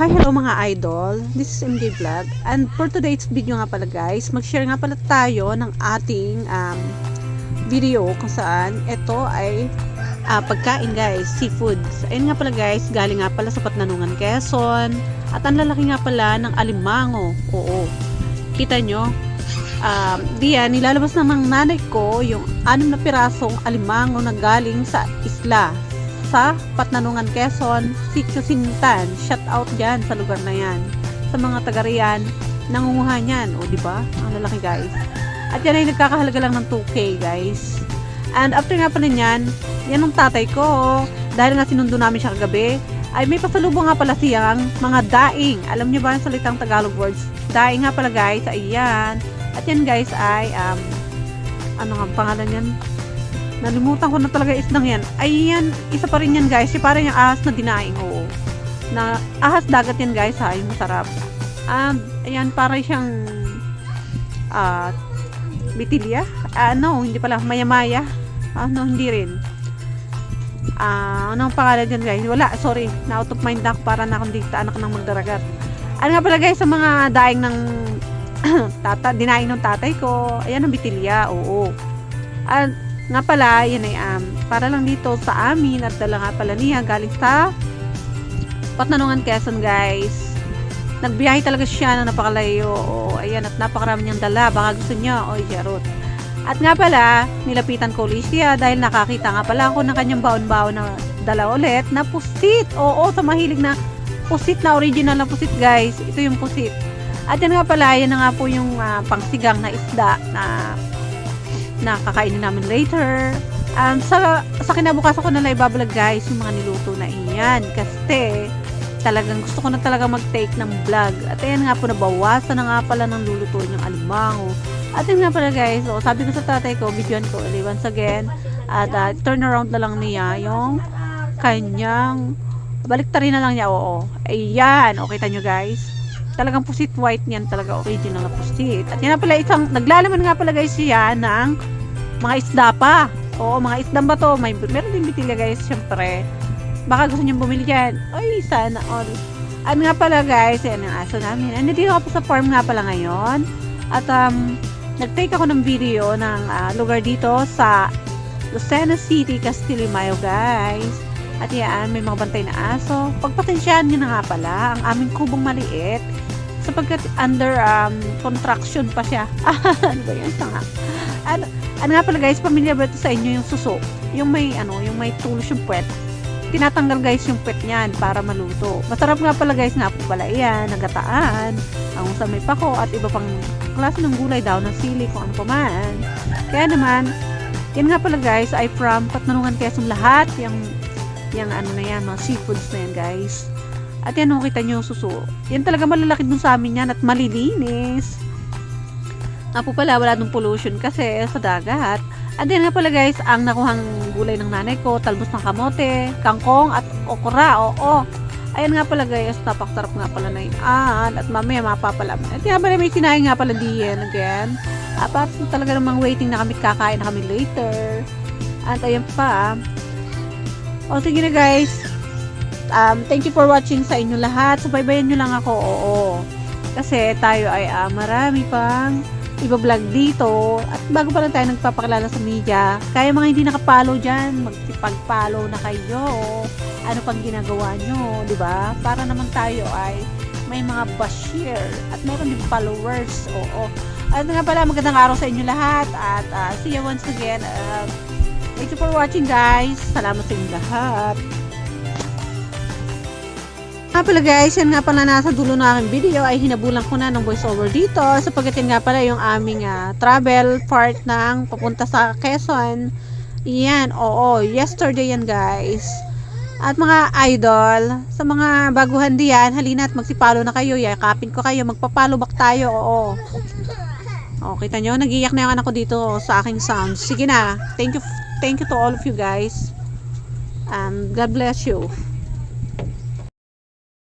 Hi, hello mga idol. This is MJ Vlog. And for today's video nga pala guys, mag-share nga pala tayo ng ating um, video kung saan ito ay ah, pagkain guys, seafoods. Ayun nga pala guys, galing nga pala sa Patnanungan, Quezon. At ang lalaki nga pala ng alimango. Oo. Kita nyo? Um, diyan, nilalabas na ng nanay ko yung anim na pirasong alimango na galing sa isla sa Patnanungan, Quezon, Sitio Sintan. Shout out dyan sa lugar na yan. Sa mga taga riyan, nangunguha niyan. O, di ba? Ang lalaki, guys. At yan ay nagkakahalaga lang ng 2K, guys. And after nga pala niyan, yan ang tatay ko. Dahil nga sinundo namin siya kagabi, ay may pasalubong nga pala siyang mga daing. Alam niyo ba ang salitang Tagalog words? Daing nga pala, guys. Ayan. At yan, guys, ay, um, ano nga ang pangalan yan? Nalimutan ko na talaga isdang yan. Ayan, isa pa rin yan guys. Yung parang yung ahas na dinaing, oo. Na, ahas dagat yan guys ha, yung masarap. Um, ayan, parang siyang ah, bitilya. Ah, no, hindi pala, maya-maya. Ah, no, hindi rin. Ah, anong pangalan dyan guys? Wala, sorry. Na out of mind ako para na akong dito, anak ng magdaragat. Ano nga pala guys, sa mga daing ng tata, dinaing ng tatay ko. Ayan ang bitilya, oo. At nga pala, yan ay um, para lang dito sa amin at dala nga pala niya galing sa Patnanungan, Quezon guys. Nagbiyahe talaga siya na napakalayo. O, ayan, at napakarami niyang dala. Baka gusto niya. O, jarot. At nga pala, nilapitan ko ulit siya dahil nakakita nga pala ako ng kanyang baon-baon na dala ulit na pusit. Oo, sa mahilig na pusit na original na pusit guys. Ito yung pusit. At yan nga pala, yan nga po yung ah, pangsigang na isda na na kakainin namin later. Um, sa, sa kinabukasan ko na lang ibablog guys yung mga niluto na iyan. Kasi talagang gusto ko na talaga mag-take ng vlog. At ayan nga po, nabawasan na nga pala ng lulutuin yung alimango. At yun nga pala guys, so, sabi ko sa tatay ko, videoan ko ulit once again. At uh, turn around na lang niya yung kanyang baliktarin na lang niya, oo. Ayan, okay kita nyo guys. Talagang pusit white niyan, talaga original na pusit. At yan na pala isang, naglalaman nga pala guys siya ng mga isda pa. Oo, mga isda ba to? May, meron din bitilya guys, syempre. Baka gusto niyo bumili dyan. Ay, sana all. At nga pala guys, yan ang aso namin. And dito ako sa farm nga pala ngayon. At um, nag-take ako ng video ng ah, lugar dito sa Lucena City, Castillo Mayo guys. At yan, may mga bantay na aso. Pagpasensyahan nyo na nga pala, ang aming kubong maliit, sapagkat under um, contraction pa siya. ano ba yan? Tanga. Ano, ano nga pala guys, pamilya ba ito sa inyo yung suso? Yung may, ano, yung may tulos yung puwet. Tinatanggal guys yung puwet niyan para maluto. Masarap nga pala guys nga po pala yan, nagataan, ang sa may pako at iba pang klase ng gulay daw ng sili kung ano man. Kaya naman, yan nga pala guys, ay from Patnanungan Quezon lahat, yung yung ano na yan, mga seafoods na yan guys. At yan, oh, kita nyo yung suso. Yan talaga malalaki dun sa amin yan at malilinis. Nga pala, wala nung pollution kasi sa dagat. At yan nga pala guys, ang nakuhang gulay ng nanay ko, talbos ng kamote, kangkong at okra, oo. Ayan nga pala guys, tapak-sarap nga pala na yun. At mamaya mapapalaman. At yan pala may sinaing nga pala diyan again. Apat talaga namang waiting na kami kakain na kami later. At ayan pa, o sige na guys. Um, thank you for watching sa inyo lahat. Subaybayan nyo lang ako. Oo. Kasi tayo ay ah, marami pang iba-vlog dito. At bago pa lang tayo nagpapakilala sa media, kaya mga hindi nakapalo dyan, magsipag-follow na kayo. Ano pang ginagawa nyo, di ba? Para naman tayo ay may mga bashir at meron din followers. Oo. At nga pala, magandang araw sa inyo lahat. At ah, see you once again. Uh, Thank you for watching guys. Salamat sa inyo lahat. Nga pala guys, yan nga pala nasa dulo ng aking video ay hinabulan ko na ng voiceover dito sapagkat yan nga pala yung aming ah, travel part ng papunta sa Quezon. Yan, oo, yesterday yan guys. At mga idol, sa mga baguhan diyan, halina at magsipalo na kayo. Yakapin ko kayo, magpapalo back tayo, oo. Oh, kita nyo, nagiyak na yung anak ko dito sa aking sound. Sige na, thank you, thank you to all of you guys. And God bless you.